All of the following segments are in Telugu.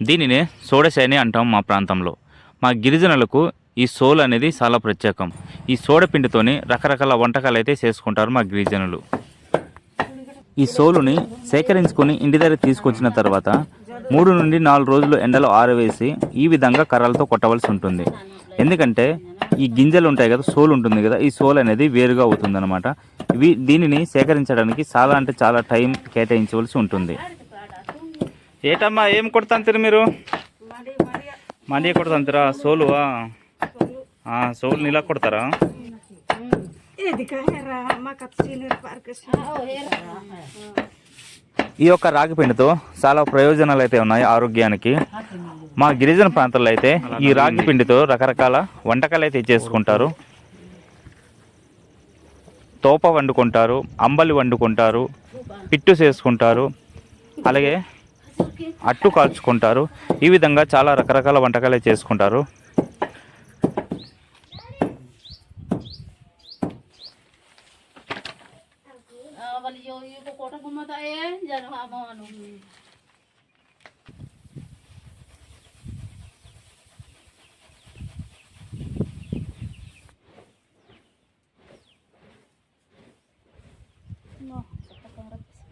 దీనినే సోడశైని అంటాం మా ప్రాంతంలో. మా గిరిజనులకు ఈ సోల్ అనేది చాలా ప్రత్యేకం. ఈ సోడపిండితోని రకరకాల వంటకాలు అయితే చేసుకుంటారు మా గిరిజనులు. ఈ సోలుని సేకరించుకొని ఇంటి దగ్గర తీసుకొచ్చిన తర్వాత మూడు నుండి నాలుగు రోజులు ఎండలో ఆరవేసి ఈ విధంగా కర్రలతో కొట్టవలసి ఉంటుంది. ఎందుకంటే ఈ గింజలు ఉంటాయి కదా సోల్ ఉంటుంది కదా ఈ సోల్ అనేది వేరుగా అవుతుంది అనమాట దీనిని సేకరించడానికి చాలా అంటే చాలా టైం కేటాయించవలసి ఉంటుంది. ఏటమ్మా ఏం కొడతాంతరు మీరు? మండి కొడతాంతరా? సోలువా? ఆ, సోలుని ఇలా కొడతారా? ఈ యొక్క రాగి పిండితో చాలా ప్రయోజనాలు అయితే ఉన్నాయి ఆరోగ్యానికి. మా గిరిజన ప్రాంతాల్లో అయితే ఈ రాగి పిండితో రకరకాల వంటకాలు అయితే చేసుకుంటారు. తోప వండుకుంటారు అంబలి వండుకుంటారు పిట్టు చేసుకుంటారు. అలాగే అట్టు కాల్చుకుంటారు. ఈ విధంగా చాలా రకరకాల వంటకాలు చేసుకుంటారు.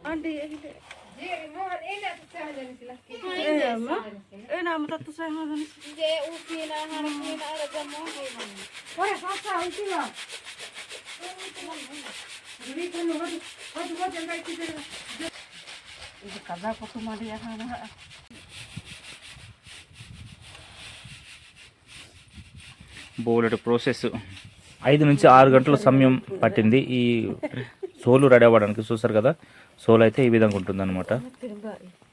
వాళ్ళు బోలెట్ ఇది బోలెడు ప్రాసెస్ ఐదు నుంచి ఆరు గంటల సమయం పట్టింది. ఈ సోలు రెడీ అవ్వడానికి చూస్తారు కదా? సోలు అయితే ఈ విధంగా ఉంటుంది